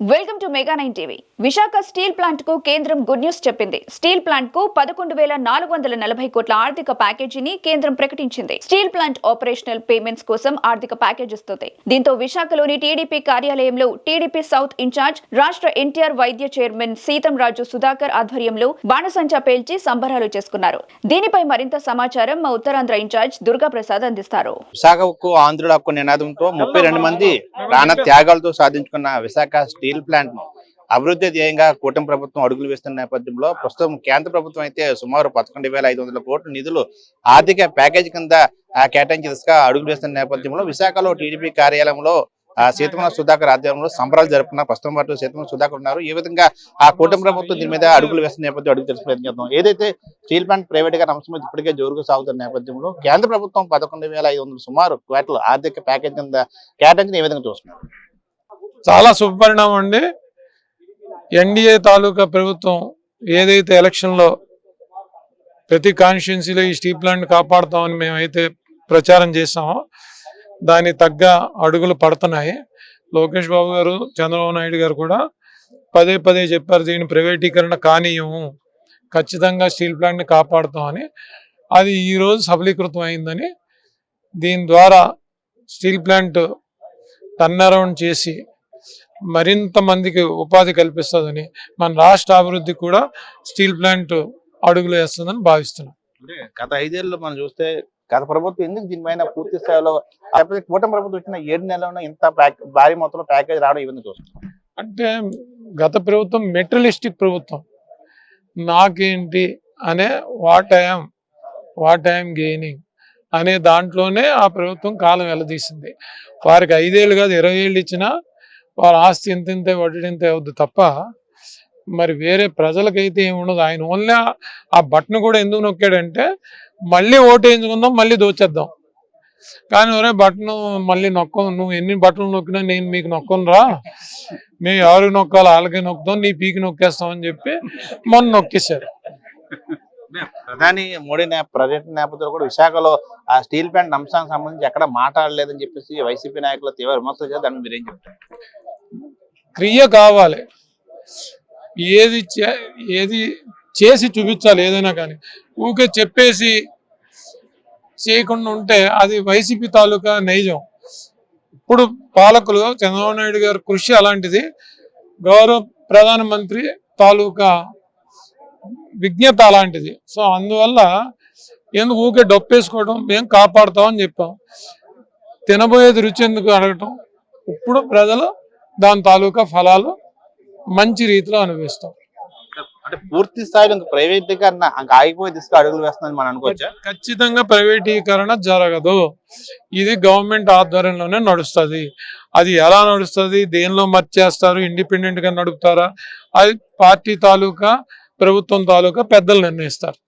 Welcome to Mega Nine TV. Visakha steel ప్లాంట్కు కేంద్రం good news చెప్పింది. Steel ప్లాంట్కు పదకొండు వేల నాలుగు వందల నలభై కోట్ల ఆర్థిక ప్యాకేజీని కేంద్రం ప్రకటించింది. స్టీల్ ప్లాంట్ ఆపరేషనల్ పేమెంట్స్ కోసం ఆర్థిక ప్యాకేజ్ ఇస్తుంది దీంతో విశాఖలోని టీడీపీ కార్యాలయంలో టీడీపీ సౌత్ ఇన్ఛార్జ్ రాష్ట్ర ఎన్టీఆర్ వైద్య చైర్మన్ సీతం రాజు సుధాకర్ ఆధ్వర్యంలో బాణసంచా పేల్చి సంబరాలు చేసుకున్నారు. దీనిపై మరింత సమాచారం మా ఉత్తరాంధ్ర ఇన్ఛార్జ్ దుర్గా ప్రసాద్ అందిస్తారు. విశాఖకు ఆంధ్రుల హక్కు నినాదంతో ముప్పై రెండు మంది ప్రాణ త్యాగాలతో సాధించుకున్న విశాఖ స్టీల్ స్టీల్ ప్లాంట్ను అభివృద్ధి ధ్యేయంగా కూటమి ప్రభుత్వం అడుగులు వేస్తున్న నేపథ్యంలో ప్రస్తుతం కేంద్ర ప్రభుత్వం అయితే సుమారు పదకొండు వేల ఐదు వందల కోట్ల నిధులు ఆర్థిక ప్యాకేజీ కింద ఆ, కేటాయించి దిశగా అడుగులు వేస్తున్న నేపథ్యంలో విశాఖలో టీడీపీ కార్యాలయంలో ఆ, సీతమల సుధాకర్ ఆధ్వర్యంలో సంబరాలు జరుపుకున్న ప్రస్తుతం పాటు సీతమల సుధాకర్ ఉన్నారు. ఈ విధంగా ఆ కూటమి ప్రభుత్వం దీని మీద అడుగులు వేస్తున్న నేపథ్యం అడుగు తెలుసు ప్రయత్నం ఏదైతే స్టీల్ ప్లాంట్ ప్రైవేట్గా అంశం ఇప్పటికే జోరుగా సాగుతున్న నేపథ్యంలో కేంద్ర ప్రభుత్వం పదకొండు వేల ఐదు సుమారు కోట్ల ఆర్థిక ప్యాకేజ్ కింద కేటాయించిన ఏ విధంగా చూస్తున్నారు? చాలా శుభపరిణామం అండి. ఎన్డీఏ తాలూకా ప్రభుత్వం ఏదైతే ఎలక్షన్లో ప్రతి కాన్స్టిట్యున్సీలో ఈ స్టీల్ ప్లాంట్ కాపాడుతామని మేమైతే ప్రచారం చేసామో దాని తగ్గ అడుగులు పడుతున్నాయి. లోకేష్ బాబు గారు చంద్రబాబు నాయుడు గారు కూడా పదే పదే చెప్పారు దీని ప్రైవేటీకరణ కానీయము. ఖచ్చితంగా స్టీల్ ప్లాంట్ని కాపాడుతామని. అది ఈరోజు సఫలీకృతం అయిందని దీని ద్వారా స్టీల్ ప్లాంట్ టర్న్ అరౌండ్ చేసి మరింత మందికి ఉపాధి కల్పిస్తుందని మన రాష్ట్ర అభివృద్ధి కూడా స్టీల్ ప్లాంట్ అడుగులు వేస్తుందని భావిస్తున్నాం. అంటే గత ఐదేళ్ళలో మనం చూస్తే గత ప్రభుత్వం ఎందుకు దీనిపైన పూర్తి స్థాయిలో కూటమి ప్రభుత్వం వచ్చిన ఏడు నెలల్లో ఇంత భారీ మొత్తంలో ప్యాకేజ్ రావడం విధంగా చూస్తున్నాం? అంటే గత ప్రభుత్వం మెటీరియలిస్టిక్ ప్రభుత్వం. నాకేంటి అనే what I'm what I'm gaining అనే దాంట్లోనే ఆ ప్రభుత్వం కాలం వెల్లదీసింది వారికి ఐదేళ్ళు కాదు ఇరవై ఏళ్ళు ఇచ్చినా వాళ్ళ ఆస్తి ఇంత ఇంతే వడ్డీ అవుద్ది తప్ప మరి వేరే ప్రజలకైతే ఏమి ఉండదు. ఆయన ఓన్లీ ఆ- బట్టను కూడా ఎందుకు నొక్కాడంటే మళ్ళీ ఓటు వేయించుకుందాం మళ్ళీ దోచేద్దాం. కానీ ఒరే బట్టను మళ్ళీ నొక్క నువ్వు ఎన్ని బట్టలు నొక్కినా నేను మీకు నొక్కనురా. మేము ఎవరికి నొక్కాలో వాళ్ళకి నొక్కుతాం నీ పీకి నొక్కేస్తాం అని చెప్పి మొన్న నొక్కేశారు. ప్రధాని మోడీ నే- పర్యటన నేపథ్యంలో కూడా విశాఖలో ఆ స్టీల్ ప్లాంట్ అంశానికి సంబంధించి ఎక్కడ మాట్లాడలేదని చెప్పేసి వైసీపీ నాయకులు తీవ్ర విమర్శలు చేస్తారు దాన్ని మీరు చెప్తారు? క్రియ కావాలి. ఏది చే- ఏది చేసి చూపించాలి ఏదైనా కానీ. ఊకే చెప్పేసి చేయకుండా ఉంటే అది వైసీపీ తాలూకా నైజం. ఇప్పుడు పాలకులు చంద్రబాబు నాయుడు గారి కృషి అలాంటిది. గౌరవ ప్రధానమంత్రి తాలూకా విజ్ఞత అలాంటిది. సో అందువల్ల ఎందుకు ఊకే డొప్పేసుకోవడం మేము కాపాడుతామని చెప్పాం. తినబోయేది రుచి ఎందుకు అడగటం. ఇప్పుడు ప్రజలు దాని తాలూకా ఫలాలు మంచి రీతిలో అనుభవిస్తాం. అంటే పూర్తి స్థాయిలో ప్రైవేటీకరణ ఆగిపోయే అడుగులు వేస్తుందని మనం అనుకోవచ్చా? ఖచ్చితంగా ప్రైవేటీకరణ జరగదు. ఇది గవర్నమెంట్ ఆధ్వర్యంలోనే నడుస్తుంది. అది ఎలా నడుస్తుంది? దేనిలో మర్చేస్తారు ఇండిపెండెంట్గా నడుపుతారా? అది పార్టీ తాలూకా ప్రభుత్వం తాలూకా పెద్దలు నిర్ణయిస్తారు.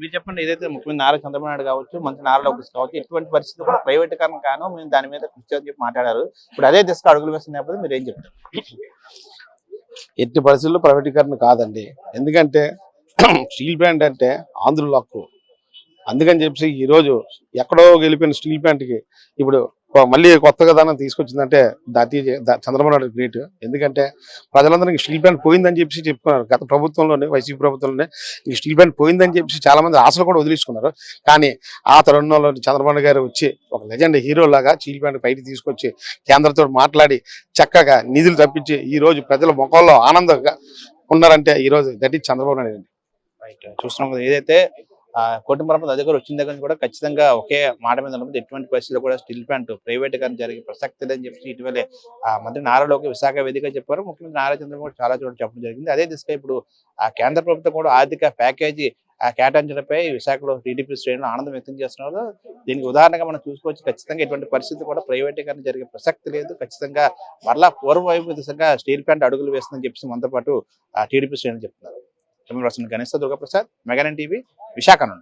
మీరు చెప్పండి ఏదైతే ముఖ్యమంత్రి నారా చంద్రబాబు నాయుడు కావచ్చు మంత్రి నారా లోకేష్ కావచ్చు ఎటువంటి పరిస్థితి కూడా ప్రైవేటీకరణ కాను మేము దాని మీద కృషి చెప్పి మాట్లాడారు. ఇప్పుడు అదే దిశగా అడుగులు వేస్తున్న నేపథ్యం మీరు ఏం చెప్తారు? ఎట్టి పరిస్థితుల్లో ప్రైవేటీకరణ కాదండి. ఎందుకంటే స్టీల్ ప్లాంట్ అంటే ఆంధ్రుల హక్కు. అందుకని చెప్పి ఈరోజు ఎక్కడో గెలిపిన స్టీల్ ప్లాంట్కి ఇప్పుడు మళ్ళీ కొత్తగా దాన్ని తీసుకొచ్చిందంటే దాతీ చంద్రబాబు నాయుడు గ్రేట్. ఎందుకంటే ప్రజలందరికీ స్టీల్ ప్లాంట్ పోయిందని చెప్పి చెప్పుకున్నారు గత ప్రభుత్వంలోనే వైసీపీ ప్రభుత్వంలోనే ఈ స్టీల్ ప్లాంట్ పోయిందని చెప్పి చాలా మంది ఆశలు కూడా వదిలేసుకున్నారు. కానీ ఆ తరుణంలో చంద్రబాబు గారు వచ్చి ఒక లెజెండ్ హీరో లాగా స్టీల్ ప్లాంట్ బయటికి తీసుకొచ్చి కేంద్రంతో మాట్లాడి చక్కగా నిధులు తప్పించి ఈ రోజు ప్రజల ముఖంలో ఆనందంగా ఉన్నారంటే ఈ రోజు దట్ ఈజ్ చంద్రబాబు నాయుడు చూస్తున్నాం కదా ఏదైతే ఆ కూటమి ప్రభుత్వం దగ్గర వచ్చిన దగ్గర కూడా ఖచ్చితంగా ఒకే మాట మీద ఉన్నప్పుడు ఎటువంటి పరిస్థితుల్లో కూడా స్టీల్ ప్లాంట్ ప్రైవేటీకరణ జరిగే ప్రసక్తి లేదని చెప్పి ఇటీవలే ఆ మంత్రి నారాలోకి విశాఖ వేదిక చెప్పారు. ముఖ్యమంత్రి నారా చంద్రబాబు చాలా చోట్ల చెప్పడం జరిగింది. అదే దిశగా ఇప్పుడు ఆ కేంద్ర ప్రభుత్వం కూడా ఆర్థిక ప్యాకేజీ ఆ కేటాయించడంపై విశాఖలో టీడీపీ శ్రేణులు ఆనందం వ్యక్తం చేస్తున్నారు. దీనికి ఉదాహరణగా మనం చూసుకోవచ్చు ఖచ్చితంగా ఎటువంటి పరిస్థితి కూడా ప్రైవేటీకరణ జరిగే ప్రసక్తి లేదు. ఖచ్చితంగా మరలా పూర్వ వైపు దిశగా స్టీల్ ప్లాంట్ అడుగులు వేస్తుందని చెప్పి మనతో పాటు టీడీపీ శ్రేణులు చెప్తున్నారు. Camera person Ganesh Durgaprasad mega nine TV Visakha నుండి.